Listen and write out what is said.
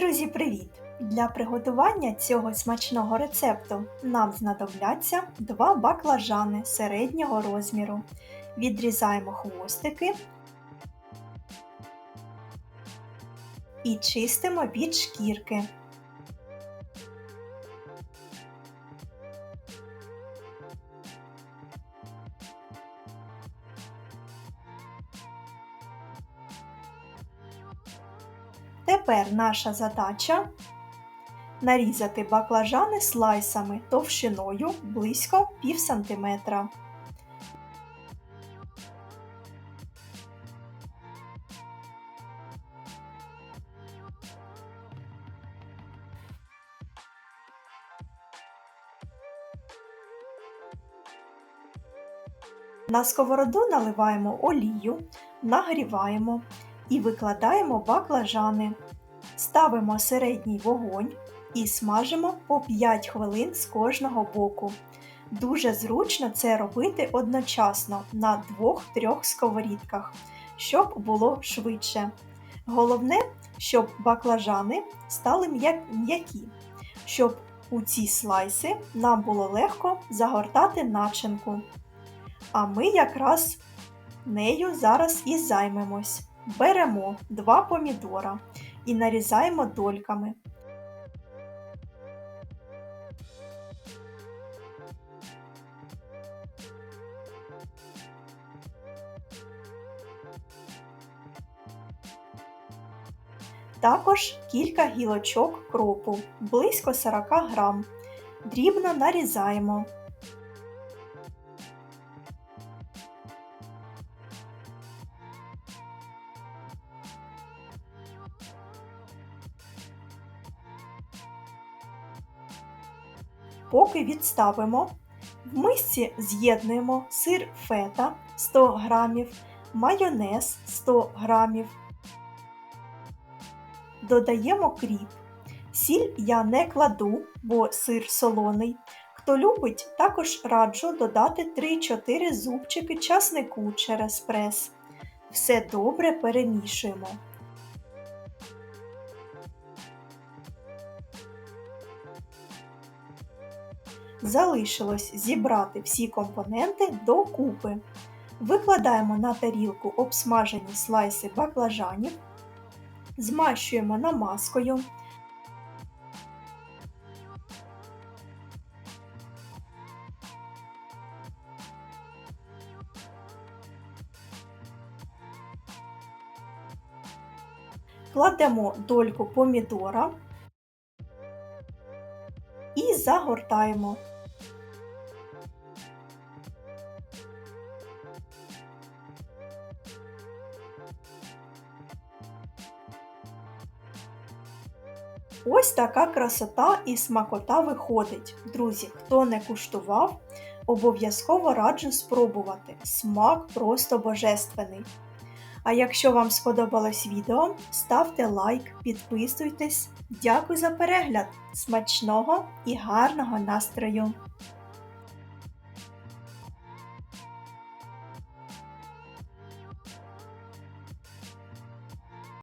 Друзі, привіт! Для приготування цього смачного рецепту нам знадобляться два баклажани середнього розміру. Відрізаємо хвостики і чистимо від шкірки. Тепер наша задача нарізати баклажани слайсами товщиною близько пів сантиметра. На сковороду наливаємо олію, нагріваємо і викладаємо баклажани. Ставимо середній вогонь і смажимо по 5 хвилин з кожного боку. Дуже зручно це робити одночасно на 2-3 сковорідках, щоб було швидше. Головне, щоб баклажани стали м'які, щоб у ці слайси нам було легко загортати начинку. А ми якраз нею зараз і займемось. Беремо два помідора і нарізаємо дольками. Також кілька гілочок кропу, близько 40 грам. Дрібно нарізаємо. Поки відставимо, в мисці з'єднуємо сир фета 100 г, майонез 100 г, додаємо кріп. Сіль я не кладу, бо сир солоний. Хто любить, також раджу додати 3-4 зубчики часнику через прес. Все добре перемішуємо. Залишилось зібрати всі компоненти докупи. Викладаємо на тарілку обсмажені слайси баклажанів, змащуємо намазкою. Кладемо дольку помідора і загортаємо. Ось така красота і смакота виходить. Друзі, хто не куштував, обов'язково раджу спробувати. Смак просто божественний. А якщо вам сподобалось відео, ставте лайк, підписуйтесь. Дякую за перегляд! Смачного і гарного настрою!